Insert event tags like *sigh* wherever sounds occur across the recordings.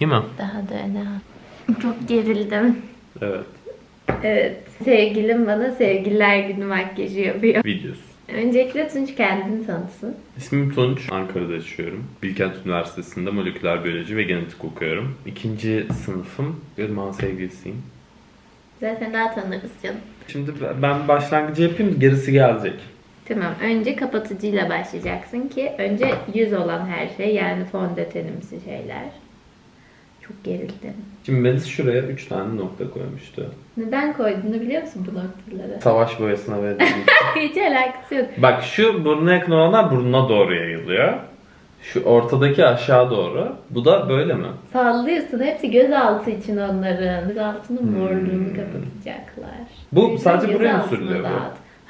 İyi mi? Daha da öne al. Çok gerildim. Evet. Evet. Sevgilim bana sevgililer günü makyajı yapıyor. Videosu. Öncelikle Tunç kendini tanıtsın. İsmim Tunç. Ankara'da yaşıyorum. Bilkent Üniversitesi'nde moleküler biyoloji ve genetik okuyorum. İkinci sınıfım. Irmak'ın sevgilisiyim. Zaten daha tanırız canım. Şimdi ben başlangıcı yapayım gerisi gelecek. Tamam. Önce kapatıcıyla başlayacaksın ki önce yüz olan her şey yani fondötenimsi şeyler. Çok gerildim. Şimdi Melis şuraya 3 tane nokta koymuştu. Neden koyduğunu biliyor musun bu noktaları? Savaş boyasına verdiğim. *laughs* Hiç alakası yok. Bak şu burnuna yakın olanlar burnuna doğru yayılıyor. Şu ortadaki aşağı doğru. Bu da böyle mi? Sallıyorsun. Hepsi gözaltı için onların. Gözaltının morluğunu Hmm. kapatacaklar. Bu sadece buraya mı sürülüyor bu?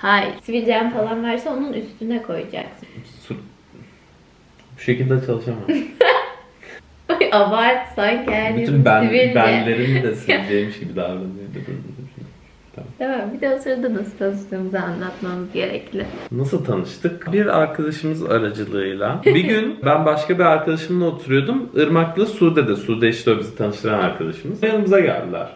Hayır. Sivilcen falan varsa onun üstüne koyacaksın. Su- Bu şekilde çalışamam. *laughs* Ay abart sanki her Bütün ben, sivilce. benlerimi de *laughs* sileceğimiş gibi davranıyor. Tamam bir de o sırada nasıl tanıştığımızı anlatmamız gerekli. Nasıl tanıştık? Bir arkadaşımız aracılığıyla. Bir gün *laughs* ben başka bir arkadaşımla oturuyordum. Irmak'la Sude de. Sude işte o bizi tanıştıran arkadaşımız. Yanımıza geldiler.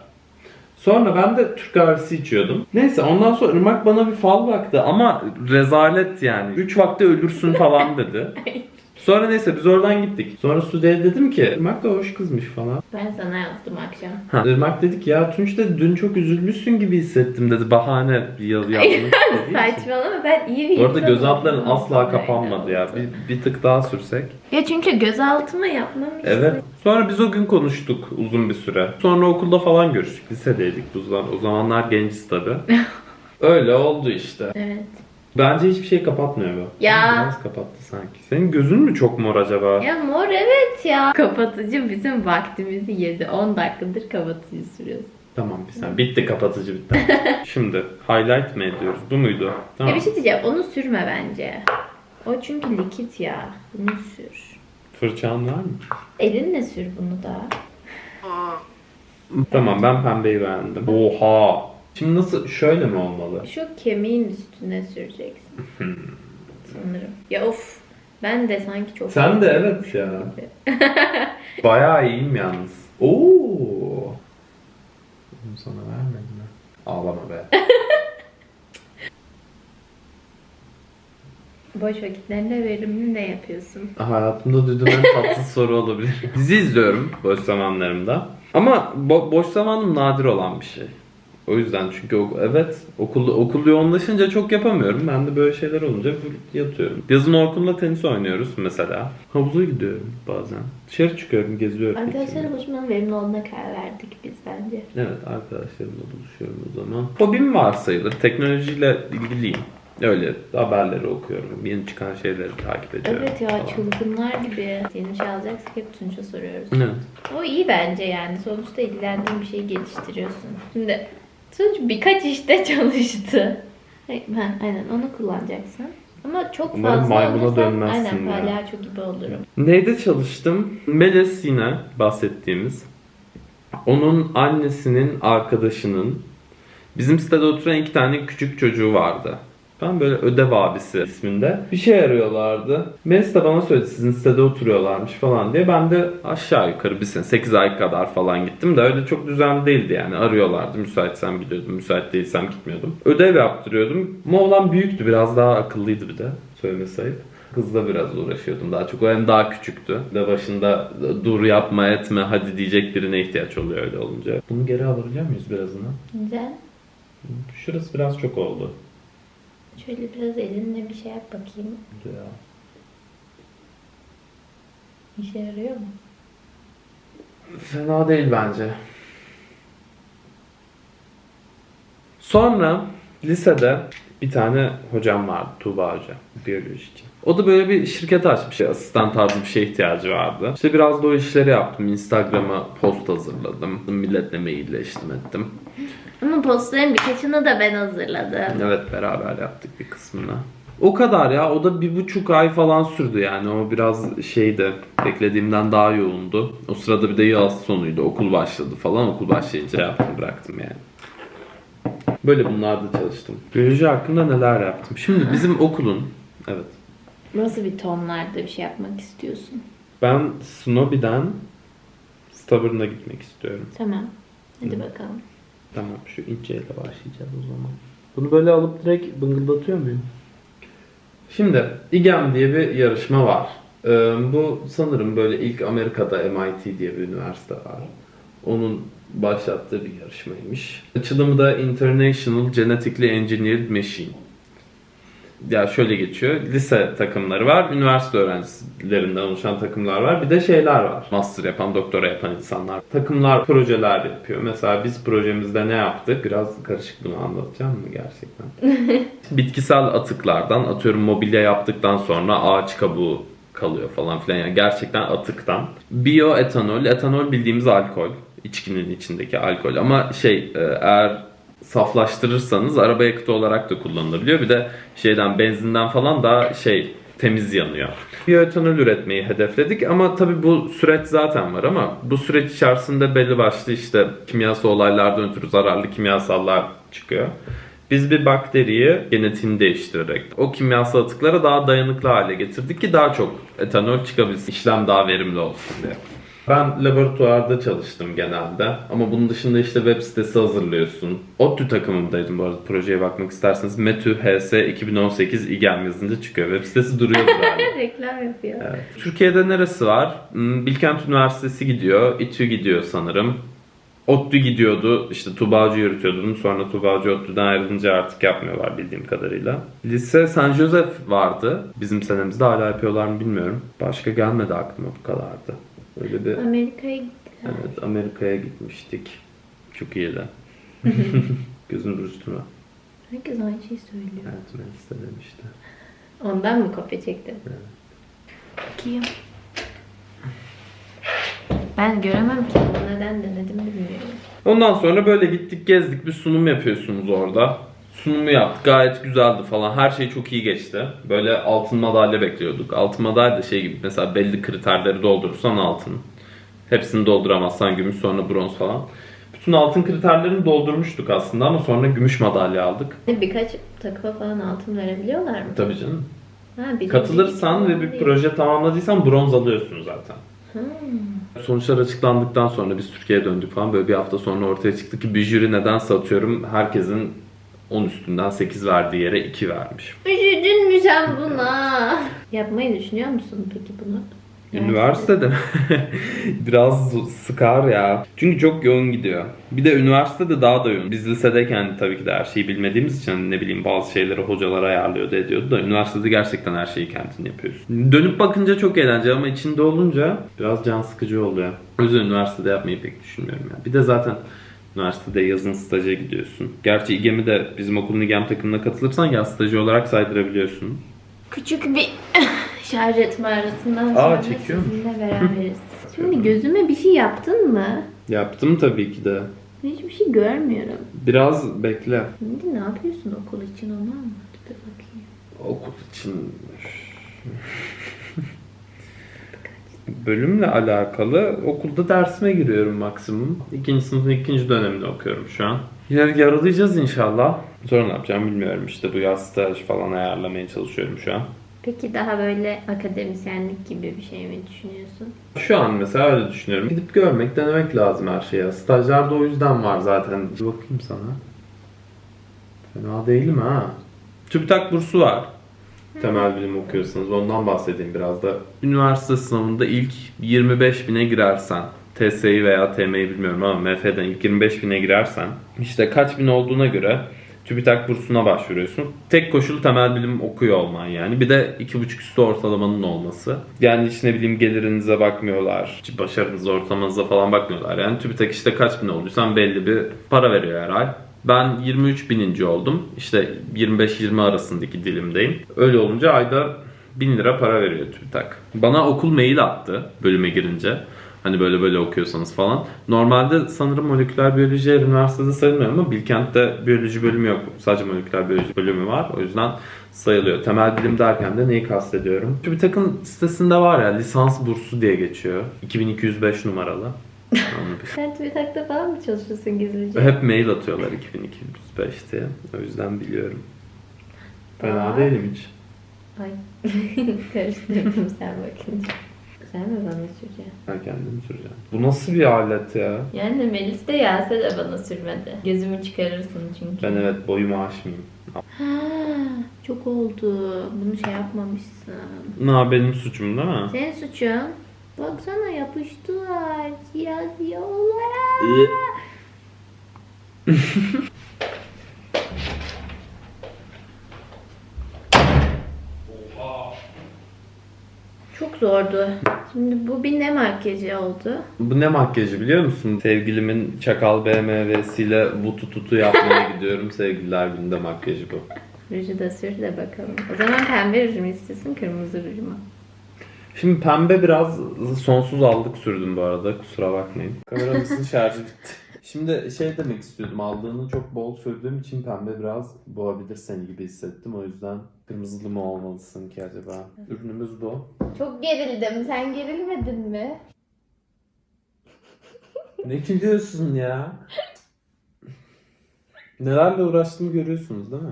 Sonra ben de Türk kahvesi içiyordum. Neyse ondan sonra Irmak bana bir fal baktı ama rezalet yani. Üç vakte ölürsün falan dedi. *laughs* Sonra neyse biz oradan gittik. Sonra Sude'ye dedim ki Irmak da hoş kızmış falan. Ben sana yazdım akşam. Ha. Irmak dedi ki ya Tunç dedi dün çok üzülmüşsün gibi hissettim dedi. Bahane istediği *laughs* için. Saçmalama ben iyi bir Bu arada insanım. gözaltların asla kapanmadı ya. Bir, bir tık daha sürsek. Ya çünkü gözaltıma yapmam Evet. Sonra biz o gün konuştuk uzun bir süre. Sonra okulda falan görüştük. Lisedeydik zaman. O zamanlar genciz tabi. *laughs* Öyle oldu işte. Evet. Bence hiçbir şey kapatmıyor bu. Ya. Biraz kapattı sanki. Senin gözün mü çok mor acaba? Ya mor evet ya. Kapatıcı bizim vaktimizi yedi. 10 dakikadır kapatıcı sürüyoruz. Tamam bir saniye. Bitti kapatıcı bitti. *laughs* Şimdi highlight mı ediyoruz? Bu muydu? Tamam. Ya bir şey diyeceğim onu sürme bence. O çünkü likit ya. Bunu sür. Fırçan var mı? Elinle sür bunu da. Tamam ben pembeyi beğendim. Oha. Şimdi nasıl şöyle mi olmalı? Şu kemiğin üstüne süreceksin. Sanırım. Ya of. Ben de sanki çok... Sen de evet ya. *laughs* Bayağı iyiyim yalnız. Oo. Bunu sana vermedim mi? Ağlama be. *laughs* Boş vakitlerinde verimli ne yapıyorsun? Hayatımda duyduğum en tatsız *laughs* soru olabilir. Dizi izliyorum boş zamanlarımda. Ama bo- boş zamanım nadir olan bir şey. O yüzden çünkü evet okul okul yoğunlaşınca çok yapamıyorum. Ben de böyle şeyler olunca yatıyorum. Yazın Orkun'la tenis oynuyoruz mesela. Havuza gidiyorum bazen. Dışarı çıkıyorum, geziyorum. Arkadaşlarla buluşmanın verimli olduğuna karar verdik biz bence. Evet arkadaşlarımla buluşuyorum o zaman. Hobim var sayılır. Teknolojiyle ilgiliyim. Öyle haberleri okuyorum. Yeni çıkan şeyleri takip ediyorum. Evet ya falan. çılgınlar gibi. Yeni bir şey alacaksak hep Tunç'a soruyoruz. Evet. O iyi bence yani. Sonuçta ilgilendiğin bir şeyi geliştiriyorsun. Şimdi Tunç birkaç işte *laughs* çalıştı. Ha, aynen onu kullanacaksın. Ama çok Umarım fazla maymuna dönmezsin aynen ya. palyaço gibi olurum. Neyde çalıştım? Melis yine bahsettiğimiz. Onun annesinin arkadaşının bizim sitede oturan iki tane küçük çocuğu vardı. Ben böyle ödev abisi isminde bir şey arıyorlardı. Melis de bana söyledi sizin sitede oturuyorlarmış falan diye. Ben de aşağı yukarı bir sene 8 ay kadar falan gittim de öyle çok düzenli değildi yani. Arıyorlardı. Müsaitsem gidiyordum. Müsait değilsem gitmiyordum. Ödev yaptırıyordum. Ama oğlan büyüktü. Biraz daha akıllıydı bir de. Söylemesi ayıp. Kızla biraz uğraşıyordum daha çok. O hem daha küçüktü. De başında dur yapma etme hadi diyecek birine ihtiyaç oluyor öyle olunca. Bunu geri alabiliyor muyuz birazını? Güzel. Şurası biraz çok oldu. Şöyle biraz elinle bir şey yap bakayım. Ya. İşe yarıyor mu? Fena değil bence. Sonra lisede bir tane hocam vardı Tuğba Hoca biyoloji O da böyle bir şirket açmış. Asistan tarzı bir şeye ihtiyacı vardı. İşte biraz da o işleri yaptım. Instagram'a post hazırladım. Milletle mailleştim ettim. Ama postların birkaçını da ben hazırladım. Evet beraber yaptık bir kısmını. O kadar ya. O da bir buçuk ay falan sürdü yani. O biraz şeydi. Beklediğimden daha yoğundu. O sırada bir de yaz sonuydu. Okul başladı falan. Okul başlayınca yaptım bıraktım yani. Böyle bunlarda çalıştım. Biyoloji hakkında neler yaptım? Şimdi bizim okulun evet Nasıl bir tonlarda bir şey yapmak istiyorsun? Ben Snoby'den Stubborn'a gitmek istiyorum. Tamam. Hadi Hı. bakalım. Tamam şu inceyle başlayacağız o zaman. Bunu böyle alıp direkt bıngıldatıyor muyum? Şimdi IGEM diye bir yarışma var. Ee, bu sanırım böyle ilk Amerika'da MIT diye bir üniversite var. Onun başlattığı bir yarışmaymış. Açılımı da International Genetically Engineered Machine. Ya şöyle geçiyor. Lise takımları var, üniversite öğrencilerinden oluşan takımlar var. Bir de şeyler var. Master yapan, doktora yapan insanlar. Takımlar projeler yapıyor. Mesela biz projemizde ne yaptık? Biraz karışık bunu anlatacağım mı gerçekten? *laughs* Bitkisel atıklardan atıyorum mobilya yaptıktan sonra ağaç kabuğu kalıyor falan filan. Yani gerçekten atıktan. Bioetanol, etanol bildiğimiz alkol. içkinin içindeki alkol. Ama şey e, eğer saflaştırırsanız araba yakıtı olarak da kullanılabiliyor. Bir de şeyden benzinden falan daha şey temiz yanıyor. Bioetanol üretmeyi hedefledik ama tabii bu süreç zaten var ama bu süreç içerisinde belli başlı işte kimyasal olaylardan ötürü zararlı kimyasallar çıkıyor. Biz bir bakteriyi genetiğini değiştirerek o kimyasal atıklara daha dayanıklı hale getirdik ki daha çok etanol çıkabilsin. İşlem daha verimli olsun diye. Ben laboratuvarda çalıştım genelde. Ama bunun dışında işte web sitesi hazırlıyorsun. ODTÜ takımındaydım bu arada projeye bakmak isterseniz. METÜ HS 2018 İGEM yazınca çıkıyor. Web sitesi duruyor yani. *laughs* Reklam yapıyor. Evet. Türkiye'de neresi var? Hmm, Bilkent Üniversitesi gidiyor. İTÜ gidiyor sanırım. ODTÜ gidiyordu. İşte Tubacı yürütüyordu. Sonra Tubacı ODTÜ'den ayrılınca artık yapmıyorlar bildiğim kadarıyla. Lise San Josef vardı. Bizim senemizde hala yapıyorlar mı bilmiyorum. Başka gelmedi aklıma bu kadardı. Öyle bir Amerika'ya gitti. evet Amerika'ya gitmiştik. Çok iyiydi. *laughs* Gözünü buruşturma. Herkes aynı şeyi söylüyor. Evet Melis de demişti. Ondan mı kopya çektin? Evet. Bakayım. Ben göremem ki. Neden denedim bilmiyorum. Ondan sonra böyle gittik gezdik bir sunum yapıyorsunuz orada. Sunumu yaptık gayet güzeldi falan her şey çok iyi geçti. Böyle altın madalya bekliyorduk. Altın madalya da şey gibi mesela belli kriterleri doldurursan altın. Hepsini dolduramazsan gümüş sonra bronz falan. Bütün altın kriterlerini doldurmuştuk aslında ama sonra gümüş madalya aldık. Birkaç takıma falan altın verebiliyorlar mı? Tabii canım. Ha, Katılırsan ve bir falan proje tamamladıysan bronz alıyorsun zaten. değil. Ha. Sonuçlar açıklandıktan sonra biz Türkiye'ye döndük falan böyle bir hafta sonra ortaya çıktı ki bir jüri neden satıyorum herkesin 10 üstünden 8 verdiği yere 2 vermiş. Üşüdün mü sen buna? Yapmayı düşünüyor musun peki bunu? Üniversitede mi? *laughs* Biraz sıkar ya. Çünkü çok yoğun gidiyor. Bir de üniversitede daha da yoğun. Biz lisedeyken tabii ki de her şeyi bilmediğimiz için ne bileyim bazı şeyleri hocalar ayarlıyordu ediyordu da üniversitede gerçekten her şeyi kendin yapıyorsun. Dönüp bakınca çok eğlenceli ama içinde olunca biraz can sıkıcı oluyor. O yüzden üniversitede yapmayı pek düşünmüyorum ya. Bir de zaten üniversitede yazın staja gidiyorsun. Gerçi İGEM'i de bizim okulun İGEM takımına katılırsan yaz stajı olarak saydırabiliyorsun. Küçük bir *laughs* şarj etme arasından Aa, sonra çekiyor mu? sizinle beraberiz. *laughs* Şimdi gözüme bir şey yaptın mı? Yaptım tabii ki de. Hiçbir şey görmüyorum. Biraz bekle. Şimdi ne yapıyorsun okul için onu anlat bir bakayım. Okul için bölümle alakalı okulda dersime giriyorum maksimum. İkinci sınıfın ikinci döneminde okuyorum şu an. Yar yaralayacağız inşallah. Sonra ne yapacağım bilmiyorum işte bu yaz staj falan ayarlamaya çalışıyorum şu an. Peki daha böyle akademisyenlik gibi bir şey mi düşünüyorsun? Şu an mesela öyle düşünüyorum. Gidip görmek, denemek lazım her şeye. Stajlar da o yüzden var zaten. Bir bakayım sana. Fena değilim ha. TÜBİTAK bursu var. Temel bilim okuyorsanız ondan bahsedeyim biraz da. Üniversite sınavında ilk 25 bine girersen TSE'yi veya TM'yi bilmiyorum ama MF'den ilk 25 bine girersen işte kaç bin olduğuna göre TÜBİTAK bursuna başvuruyorsun. Tek koşul temel bilim okuyor olman yani. Bir de 2,5 üstü ortalamanın olması. Yani hiç ne bileyim gelirinize bakmıyorlar. Başarınıza, ortalamanıza falan bakmıyorlar. Yani TÜBİTAK işte kaç bin olduysan belli bir para veriyor her ay. Ben 23 bininci oldum. İşte 25-20 arasındaki dilimdeyim. Öyle olunca ayda 1000 lira para veriyor TÜBİTAK. Bana okul mail attı bölüme girince. Hani böyle böyle okuyorsanız falan. Normalde sanırım moleküler biyoloji üniversitede sayılmıyor ama Bilkent'te biyoloji bölümü yok. Sadece moleküler biyoloji bölümü var. O yüzden sayılıyor. Temel bilim derken de neyi kastediyorum? TÜBİTAK'ın sitesinde var ya lisans bursu diye geçiyor. 2205 numaralı. Sen TÜBİTAK'ta falan mı çalışıyorsun gizlice? hep mail atıyorlar 2205 diye. O yüzden biliyorum. Fena Aa. değilim hiç. Ay *laughs* karıştırdım sen bakınca. Sen mi bana süreceksin? Ben kendim süreceğim. Bu nasıl bir alet ya? Yani Melis de gelse de bana sürmedi. Gözümü çıkarırsın çünkü. Ben evet boyumu aşmayayım. Ha, çok oldu. Bunu şey yapmamışsın. Na benim suçum değil mi? Senin suçun. Baksana yapıştılar. Siyah siyah olarak. *laughs* Çok zordu. Şimdi bu bir ne makyajı oldu? Bu ne makyajı biliyor musun? Sevgilimin çakal BMW'siyle bu tututu yapmaya *laughs* gidiyorum. Sevgililer gününde makyajı bu. Ruju da sür de bakalım. O zaman pembe ruj mu istiyorsun, kırmızı ruj mu? Şimdi pembe biraz sonsuz aldık sürdüm bu arada. Kusura bakmayın. Kameramızın şarjı bitti. Şimdi şey demek istiyordum. Aldığını çok bol sürdüğüm için pembe biraz boğabilir seni gibi hissettim. O yüzden kırmızılı mı olmalısın ki acaba? Ürünümüz bu. Çok gerildim. Sen gerilmedin mi? Ne gülüyorsun ya? Nelerle uğraştığımı görüyorsunuz değil mi?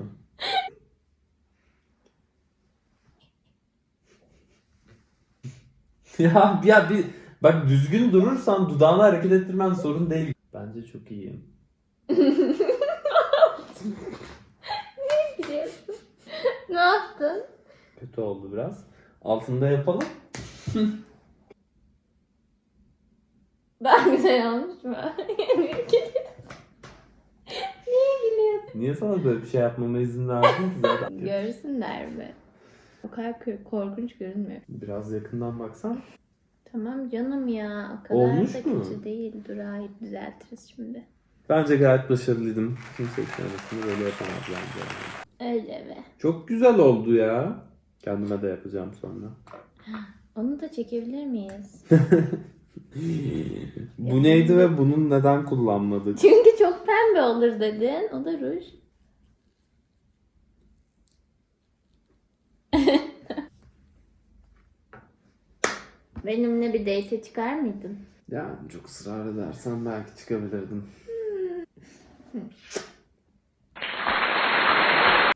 *laughs* ya, ya bir bak düzgün durursan dudağını hareket ettirmen sorun değil. Bence çok iyiyim. Biliyorsun. ne yaptın? Kötü oldu biraz. Altında yapalım. Daha güzel olmuş mu? Niye gülüyorsun? Niye sana böyle bir şey yapmama izin verdin ki zaten? Görürsünler mi? O kadar korkunç görünmüyor. Biraz yakından baksan. Tamam canım ya. O kadar Olmuş da mu? kötü değil. Dur hayır düzeltiriz şimdi. Bence gayet başarılıydım. Kimse arasında böyle yapamaz bence. Öyle mi? Çok güzel oldu ya. Kendime de yapacağım sonra. *gasps* Onu da çekebilir miyiz? *laughs* Bu neydi ve bunun neden kullanmadık? Çünkü çok pembe olur dedin. O da ruj. Benimle bir date çıkar mıydın? Ya çok ısrar edersen belki çıkabilirdim. *laughs*